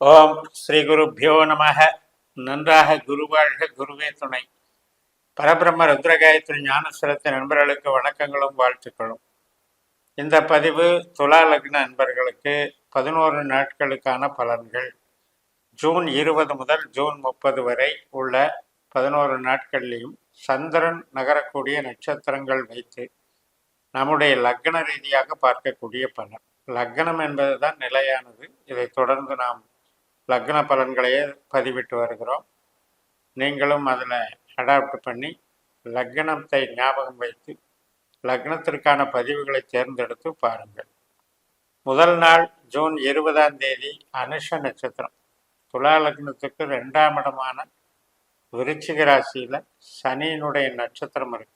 ஓம் ஸ்ரீ குருப்பியோ நமக நன்றாக குருவாழ்க குருவே துணை. பரபிரம்ம ருத்ரகாயத்ரி ஞானஸ்வரத்தின் நண்பர்களுக்கு வணக்கங்களும் வாழ்த்துக்களும். இந்த பதிவு துலா லக்ன நண்பர்களுக்கு பதினோரு நாட்களுக்கான பலன்கள். ஜூன் இருபது முதல் ஜூன் முப்பது வரை உள்ள பதினோரு நாட்கள்லையும் சந்திரன் நகரக்கூடிய நட்சத்திரங்கள் வைத்து நம்முடைய லக்ன ரீதியாக பார்க்கக்கூடிய பலன். லக்னம் என்பதுதான் நிலையானது. இதை தொடர்ந்து நாம் லக்ன பலன்களையே பதிவிட்டு வருகிறோம். நீங்களும் அதில் அடாப்ட் பண்ணி லக்னத்தை ஞாபகம் வைத்து லக்னத்திற்கான பதிவுகளை தேர்ந்தெடுத்து பாருங்கள். முதல் நாள் ஜூன் இருபதாம் தேதி அனுஷ நட்சத்திரம். துலா லக்னத்துக்கு ரெண்டாம் இடமான விருச்சிக ராசியில் சனியினுடைய நட்சத்திரம் இருக்கு.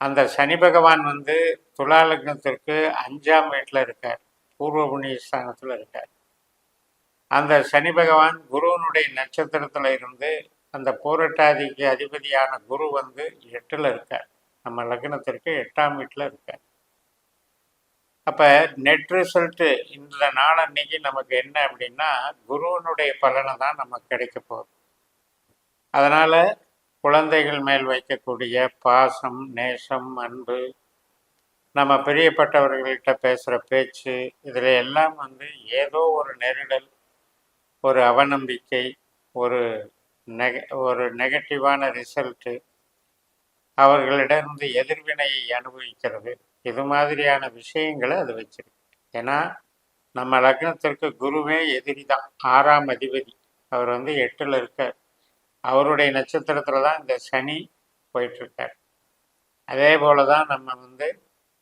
அந்த சனி பகவான் வந்து துலா லக்னத்திற்கு அஞ்சாம் வீட்டில் இருக்கார். பூர்வ புண்ணிய ஸ்தானத்தில் இருக்கார். அந்த சனி பகவான் குருவனுடைய நட்சத்திரத்தில் இருந்து அந்த போராட்டாதிக்கு அதிபதியான குரு வந்து எட்டில் இருக்கார். நம்ம லக்னத்திற்கு எட்டாம் வீட்டில் இருக்கார். அப்போ நெட் ரிசல்ட்டு இந்த நாள் அன்னைக்கு நமக்கு என்ன அப்படின்னா குருவனுடைய பலனை தான் நமக்கு கிடைக்க போகுது. அதனால் குழந்தைகள் மேல் வைக்கக்கூடிய பாசம் நேசம் அன்பு நம்ம பிரியப்பட்டவர்கள்கிட்ட பேசுகிற பேச்சு இதில் எல்லாம் வந்து ஏதோ ஒரு நெருடல் ஒரு அவநம்பிக்கை ஒரு நெக ஒரு நெகட்டிவான ரிசல்ட்டு அவர்களிடமிருந்து எதிர்வினையை அனுபவிக்கிறது. இது மாதிரியான விஷயங்களை அது வச்சிருக்கு. ஏன்னா நம்ம லக்னத்திற்கு குருவே எதிரி தான் ஆறாம் அதிபதி. அவர் வந்து எட்டில் இருக்கார். அவருடைய நட்சத்திரத்தில் தான் இந்த சனி போயிட்டுருக்கார். அதே போல தான் நம்ம வந்து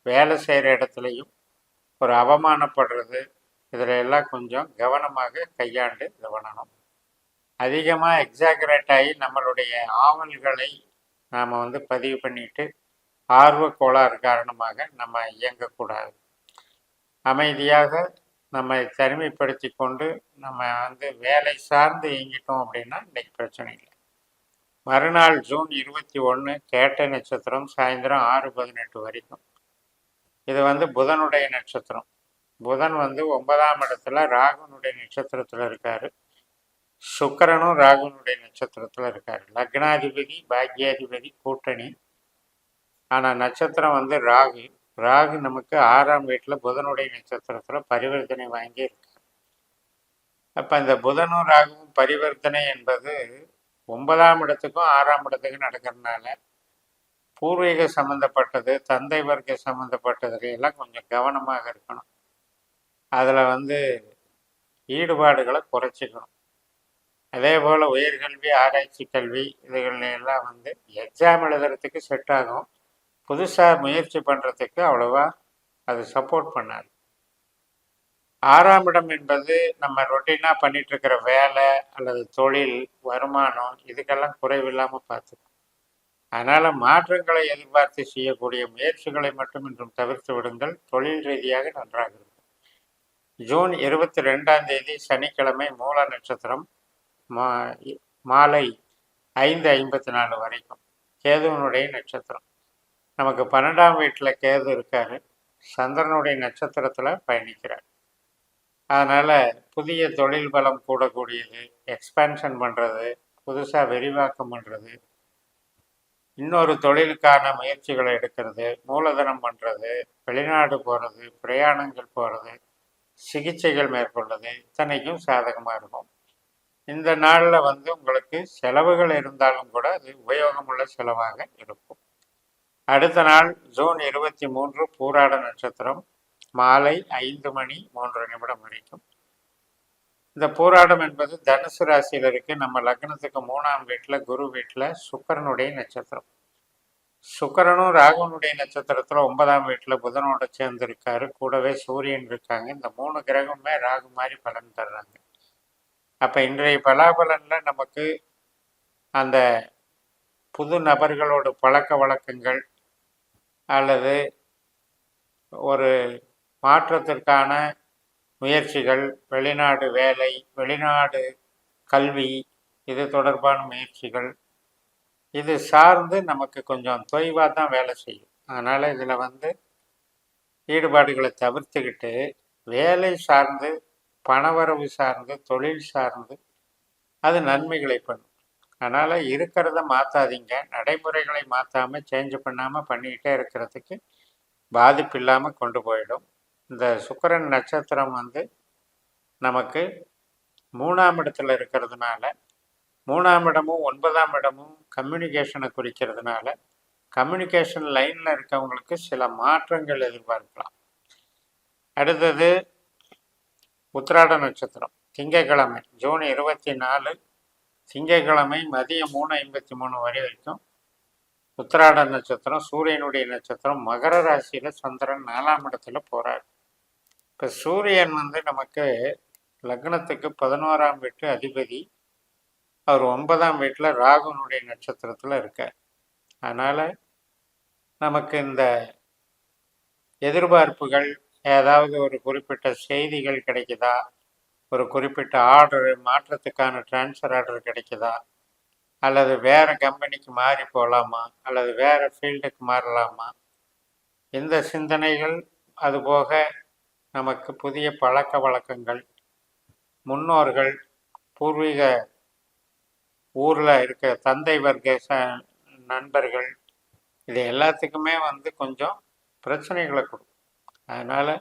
வேலை செய்கிற இடத்துலையும் ஒரு அவமானப்படுறது இதில் எல்லாம் கொஞ்சம் கவனமாக கையாண்டு இதை பண்ணணும். அதிகமாக எக்ஸாகரேட் ஆகி நம்மளுடைய ஆவல்களை நாம் வந்து பதிவு பண்ணிட்டு ஆர்வ கோளாறு காரணமாக நம்ம இயங்கக்கூடாது. அமைதியாக நம்மை தனிமைப்படுத்தி கொண்டு நம்ம வந்து வேலை சார்ந்து இயங்கிட்டோம் அப்படின்னா இன்றைக்கு பிரச்சனை இல்லை. மறுநாள் ஜூன் இருபத்தி ஒன்று கேட்ட நட்சத்திரம் சாயந்தரம் ஆறு பதினெட்டு வரைக்கும். இது வந்து புதனுடைய நட்சத்திரம். புதன் வந்து ஒன்பதாம் இடத்துல ராகுனுடைய நட்சத்திரத்தில் இருக்கார். சுக்கரனும் ராகுனுடைய நட்சத்திரத்தில் இருக்கார். லக்னாதிபதி பாக்யாதிபதி கூட்டணி. ஆனால் நட்சத்திரம் வந்து ராகு. ராகு நமக்கு ஆறாம் வீட்டில் புதனுடைய நட்சத்திரத்தில் பரிவர்த்தனை வாங்கி இருக்கார் அப்போ இந்த புதனும் ராகுவும் பரிவர்த்தனை என்பது ஒன்பதாம் இடத்துக்கும் ஆறாம் இடத்துக்கும் நடக்கிறதுனால பூர்வீக சம்மந்தப்பட்டது தந்தை வர்க்க சம்மந்தப்பட்டதுல எல்லாம் கொஞ்சம் கவனமாக இருக்கணும். அதில் வந்து ஈடுபாடுகளை குறைச்சிக்கணும். அதே போல் உயர்கல்வி ஆராய்ச்சி கல்வி இதுகளெல்லாம் வந்து எக்ஸாம் எழுதுறதுக்கு செட் ஆகும். புதுசாக முயற்சி பண்ணுறதுக்கு அவ்வளோவா அது சப்போர்ட் பண்ணாது. ஆறாம் இடம் என்பது நம்ம ரொட்டீனாக பண்ணிகிட்ருக்கிற வேலை அல்லது தொழில் வருமானம் இதுக்கெல்லாம் குறைவில்லாமல் பார்த்துக்கணும். அதனால் மாற்றங்களை எதிர்பார்த்து செய்யக்கூடிய முயற்சிகளை மட்டும் இன்றும் தவிர்த்து விடுங்கள். தொழில் ரீதியாக நன்றாக இருக்கும். ஜூன் இருபத்தி ரெண்டாம் தேதி சனிக்கிழமை மூல நட்சத்திரம் மா மாலை ஐந்து ஐம்பத்தி நாலு வரைக்கும். கேதுவனுடைய நட்சத்திரம். நமக்கு பன்னெண்டாம் வீட்டில் கேது இருக்காரு. சந்திரனுடைய நட்சத்திரத்தில் பயணிக்கிறார். அதனால் புதிய தொழில் பலம் கூடக்கூடியது எக்ஸ்பேன்ஷன் பண்ணுறது புதுசாக விரிவாக்கம் பண்ணுறது இன்னொரு தொழிலுக்கான முயற்சிகளை எடுக்கிறது மூலதனம் பண்ணுறது வெளிநாடு போகிறது பிரயாணங்கள் போகிறது சிகிச்சைகள் மேற்கொள்வது இத்தனைக்கும் சாதகமாக இருக்கும். இந்த நாளில் வந்து உங்களுக்கு செலவுகள் இருந்தாலும் கூட அது உபயோகமுள்ள செலவாக இருக்கும். அடுத்த நாள் ஜூன் இருபத்தி மூன்று பூராட நட்சத்திரம் மாலை ஐந்து மணி மூன்று நிமிடம் வரைக்கும். இந்த பூராடம் என்பது தனுசு ராசியில் இருக்கு. நம்ம லக்னத்துக்கு மூணாம் வீட்டில் குரு வீட்டில் சுக்கரனுடைய நட்சத்திரம். சுக்கரனும் ராகுனுடைய நட்சத்திரத்தில் ஒன்பதாம் வீட்டில் புதனோட சேர்ந்து இருக்காரு கூடவே சூரியன் இருக்காங்க. இந்த மூணு கிரகமுமே ராகு மாதிரி பலன் தர்றாங்க. அப்போ இன்றைய பலாபலனில் நமக்கு அந்த புது நபர்களோட பழக்க வழக்கங்கள் அல்லது ஒரு மாற்றத்திற்கான முயற்சிகள் வெளிநாடு வேலை வெளிநாடு கல்வி இது தொடர்பான முயற்சிகள் இது சார்ந்து நமக்கு கொஞ்சம் தொய்வாக தான் வேலை செய்யும். அதனால் இதில் வந்து ஈடுபாடுகளை தவிர்த்துக்கிட்டு வேலை சார்ந்து பணவரவு சார்ந்து தொழில் சார்ந்து அது நன்மைகளை பண்ணும். அதனால் இருக்கிறத மாற்றாதீங்க நடைமுறைகளை மாற்றாமல் சேஞ்ச் பண்ணாமல் பண்ணிக்கிட்டே இருக்கிறதுக்கு பாதிப்பு இல்லாமல் கொண்டு போயிடும். இந்த சுக்கரன் நட்சத்திரம் வந்து நமக்கு மூணாம் இடத்துல இருக்கிறதுனால மூணாம் இடமும் ஒன்பதாம் இடமும் கம்யூனிகேஷனை குறிக்கிறதுனால கம்யூனிகேஷன் லைனில் இருக்கவங்களுக்கு சில மாற்றங்கள் எதிர்பார்க்கலாம். அடுத்தது உத்திராட நட்சத்திரம் திங்கக்கிழமை ஜூன் இருபத்தி நாலு திங்கட்கிழமை மதியம் மூணு ஐம்பத்தி மூணு வரை வரைக்கும் உத்திராட நட்சத்திரம் சூரியனுடைய நட்சத்திரம் மகர ராசியில் சந்திரன் நாலாம் இடத்துல போகிறார் இப்போ சூரியன் வந்து நமக்கு லக்னத்துக்கு பதினோராம் வீட்டு அதிபதி. அவர் ஒன்பதாம் வீட்டில் ராகுனுடைய நட்சத்திரத்தில் இருக்கார். அதனால் நமக்கு இந்த எதிர்பார்ப்புகள் ஏதாவது ஒரு குறிப்பிட்ட செய்திகள் கிடைக்குதா? ஒரு குறிப்பிட்ட ஆர்டர் மாற்றத்துக்கான டிரான்ஸ்ஃபர் ஆர்டர் கிடைக்குதா? அல்லது வேறு கம்பெனிக்கு மாறி போகலாமா அல்லது வேறு ஃபீல்டுக்கு மாறலாமா? இந்த சிந்தனைகள் அதுபோக நமக்கு புதிய பழக்க வழக்கங்கள் முன்னோர்கள் பூர்வீக ஊரில் இருக்க தந்தை வர்க்க நண்பர்கள் இது எல்லாத்துக்குமே வந்து கொஞ்சம் பிரச்சனைகளை கொடுக்கும். அதனால்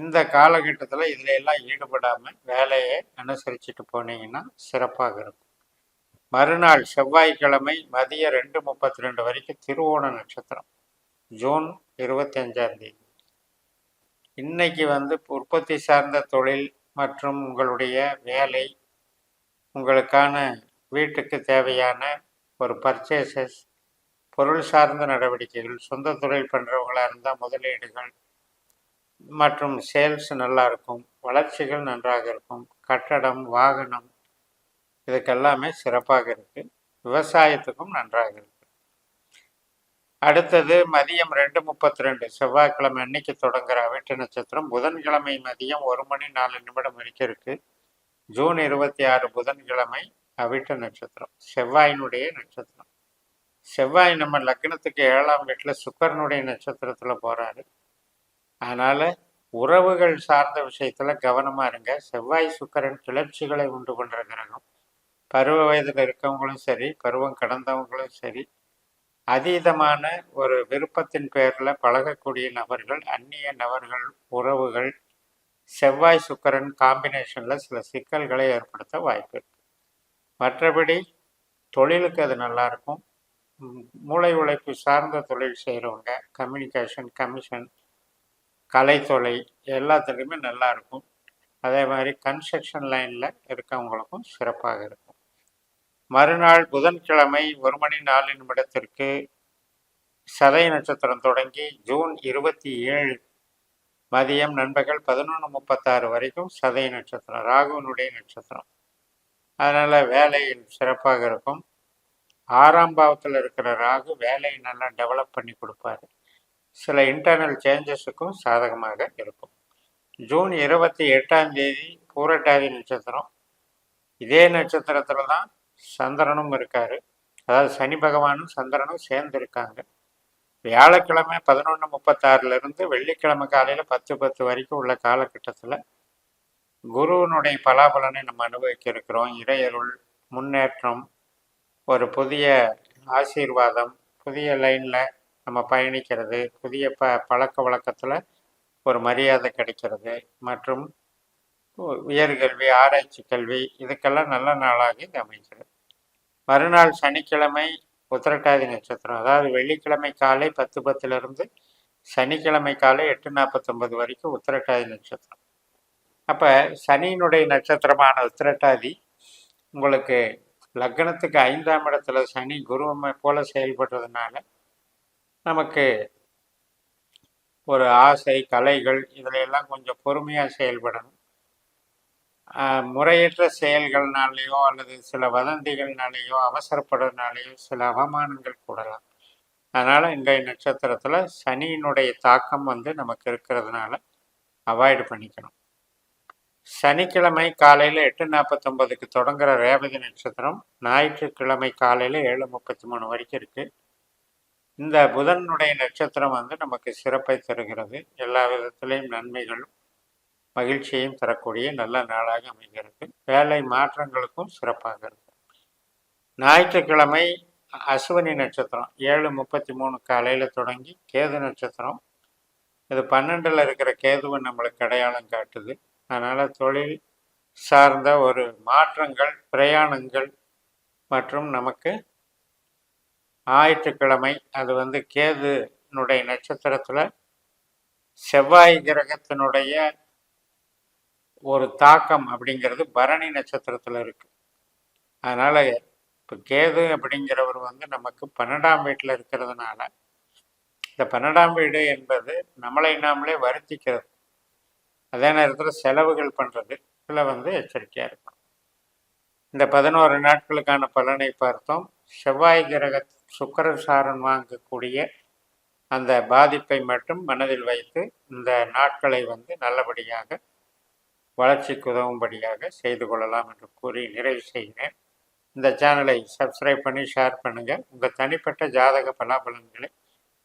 இந்த காலகட்டத்தில் இதில் எல்லாம் ஈடுபடாமல் வேலையை அனுசரிச்சுட்டு போனீங்கன்னா சிறப்பாக இருக்கும். மறுநாள் செவ்வாய்க்கிழமை மதியம் ரெண்டு முப்பத்தி ரெண்டு வரைக்கும் திருவோண நட்சத்திரம் ஜூன் இருபத்தஞ்சாந்தேதி தேதி. இன்னைக்கு வந்து உற்பத்தி சார்ந்த தொழில் மற்றும் உங்களுடைய வேலை உங்களுக்கான வீட்டுக்கு தேவையான ஒரு பர்ச்சேசஸ் பொருள் சார்ந்த நடவடிக்கைகள் சொந்த தொழில் பண்ணுறவங்களாக இருந்தால் முதலீடுகள் மற்றும் சேல்ஸ் நல்லா இருக்கும் வளர்ச்சிகள் நன்றாக இருக்கும் கட்டடம் வாகனம் இதுக்கெல்லாமே சிறப்பாக இருக்குது விவசாயத்துக்கும் நன்றாக இருக்குது அடுத்தது மதியம் ரெண்டு முப்பத்தி ரெண்டு செவ்வாய்க்கிழமை அன்னைக்கு தொடங்குற அவிட்ட நட்சத்திரம் புதன்கிழமை மதியம் ஒரு மணி நாலு நிமிடம் வரைக்கும் இருக்குது ஜூன் இருபத்தி ஆறு புதன்கிழமை அவிட்ட நட்சத்திரம் செவ்வாயினுடைய நட்சத்திரம். செவ்வாய் நம்ம லக்னத்துக்கு ஏழாம் வீட்டில் சுக்கரனுடைய நட்சத்திரத்தில் போகிறாரு அதனால் உறவுகள் சார்ந்த விஷயத்தில் கவனமாக இருங்க. செவ்வாய் சுக்கரன் கிளர்ச்சிகளை உண்டு பண்ணுற கிரகம். பருவ வயதில் இருக்கவங்களும் சரி பருவம் கடந்தவங்களும் சரி அதீதமான ஒரு விருப்பத்தின் பேரில் பழகக்கூடிய நபர்கள் அந்நிய நபர்கள் உறவுகள் செவ்வாய் சுக்கரன் காம்பினேஷனில் சில சிக்கல்களை ஏற்படுத்த வாய்ப்பு இருக்கு. மற்றபடி தொழிலுக்கு அது நல்லாயிருக்கும் மூளை உழைப்பு சார்ந்த தொழில் செய்கிறவங்க கம்யூனிகேஷன் கமிஷன் கலைத்தொலை எல்லாத்துலேயுமே நல்லாயிருக்கும் அதே மாதிரி கன்ஸ்ட்ரக்ஷன் லைனில் இருக்கவங்களுக்கும் சிறப்பாக இருக்கும். மறுநாள் புதன்கிழமை ஒரு மணி நாலு நிமிடத்திற்கு சதய நட்சத்திரம் தொடங்கி ஜூன் இருபத்தி ஏழு மதியம் நண்பர்கள் பதினொன்று முப்பத்தாறு வரைக்கும் சதய நட்சத்திரம் ராகுவனுடைய நட்சத்திரம். அதனால் வேலையில் சிறப்பாக இருக்கும். ஆறாம் பாவத்தில் இருக்கிற ராகு வேலையை நல்லா டெவலப் பண்ணி கொடுப்பாரு. சில இன்டர்னல் சேஞ்சஸுக்கும் சாதகமாக இருக்கும். ஜூன் இருபத்தி எட்டாம் தேதி பூரட்டாதி நட்சத்திரம். இதே நட்சத்திரத்தில் தான் சந்திரனும் இருக்கார். அதாவது சனி பகவானும் சந்திரனும் சேர்ந்து இருக்காங்க. வியாழக்கிழமை பதினொன்று முப்பத்தாறுலேருந்து வெள்ளிக்கிழமை காலையில் பத்து பத்து வரைக்கும் உள்ள காலகட்டத்தில் குருவனுடைய பலாபலனை நம்ம அனுபவிக்க இருக்கிறோம் இறையருள் முன்னேற்றம் ஒரு புதிய ஆசீர்வாதம் புதிய லைனில் நம்ம பயணிக்கிறது புதிய ப பழக்க வழக்கத்தில் ஒரு மரியாதை கிடைக்கிறது மற்றும் உயர்கல்வி ஆராய்ச்சி கல்வி இதுக்கெல்லாம் நல்ல நாளாக இது அமைகிறது. மறுநாள் சனிக்கிழமை உத்திரட்டாதி நட்சத்திரம் அதாவது வெள்ளிக்கிழமை காலை பத்து பத்துலேருந்து சனிக்கிழமை காலை எட்டு நாற்பத்தொம்பது வரைக்கும் உத்திரட்டாதி நட்சத்திரம். அப்போ சனியினுடைய நட்சத்திரமான உத்திரட்டாதி உங்களுக்கு லக்னத்துக்கு ஐந்தாம் இடத்துல சனி குருவமை போல செயல்படுறதுனால நமக்கு ஒரு ஆசை கலைகள் இதில் எல்லாம் கொஞ்சம் பொறுமையாக செயல்படணும். முறையற்ற செயல்கள்னாலேயோ அல்லது சில வதந்திகள்னாலேயோ அவசரப்படுறதுனாலேயோ சில அவமானங்கள் கூடலாம். அதனால் இன்றைய நட்சத்திரத்தில் சனியினுடைய தாக்கம் வந்து நமக்கு இருக்கிறதுனால அவாய்டு பண்ணிக்கணும். சனிக்கிழமை காலையில் எட்டு நாற்பத்தொம்பதுக்கு தொடங்குற ரேவதி நட்சத்திரம் ஞாயிற்றுக்கிழமை காலையில் ஏழு முப்பத்தி மூணு வரைக்கும் இருக்குது இந்த புதனுடைய நட்சத்திரம் வந்து நமக்கு சிறப்பை தருகிறது. எல்லா விதத்திலையும் நன்மைகளும் மகிழ்ச்சியையும் தரக்கூடிய நல்ல நாளாக அமைகிறது வேலை மாற்றங்களுக்கும் சிறப்பாக இருக்கும் ஞாயிற்றுக்கிழமை அசுவனி நட்சத்திரம் ஏழு முப்பத்தி மூணு காலையில் தொடங்கி கேது நட்சத்திரம். இது பன்னெண்டில் இருக்கிற கேதுவை நம்மளுக்கு அடையாளம் காட்டுது. அதனால் தொழில் சார்ந்த ஒரு மாற்றங்கள் பிரயாணங்கள் மற்றும் நமக்கு ஞாயிற்றுக்கிழமை அது வந்து கேதுனுடைய நட்சத்திரத்தில் செவ்வாய் கிரகத்தினுடைய ஒரு தாக்கம் அப்படிங்கிறது பரணி நட்சத்திரத்தில் இருக்குது அதனால் இப்போ கேது அப்படிங்கிறவர் வந்து நமக்கு பன்னெண்டாம் வீட்டில் இருக்கிறதுனால இந்த பன்னெண்டாம் வீடு என்பது நம்மளை நாமளே வருத்திக்கிறது. அதே நேரத்தில் செலவுகள் பண்ணுறது இதில் வந்து எச்சரிக்கையாக இருக்கும் இந்த பதினோரு நாட்களுக்கான பலனை பார்த்தோம். செவ்வாய் கிரக சுக்கரன் சாரன் வாங்கக்கூடிய அந்த பாதிப்பை மட்டும் மனதில் வைத்து இந்த நாட்களை வந்து நல்லபடியாக வளர்ச்சிக்கு உதவும்படியாக செய்து கொள்ளலாம் என்று கூறி நிறைவு செய்கிறேன். இந்த சேனலை சப்ஸ்கிரைப் பண்ணி ஷேர் பண்ணுங்கள் உங்கள் தனிப்பட்ட ஜாதக பலாபலன்களை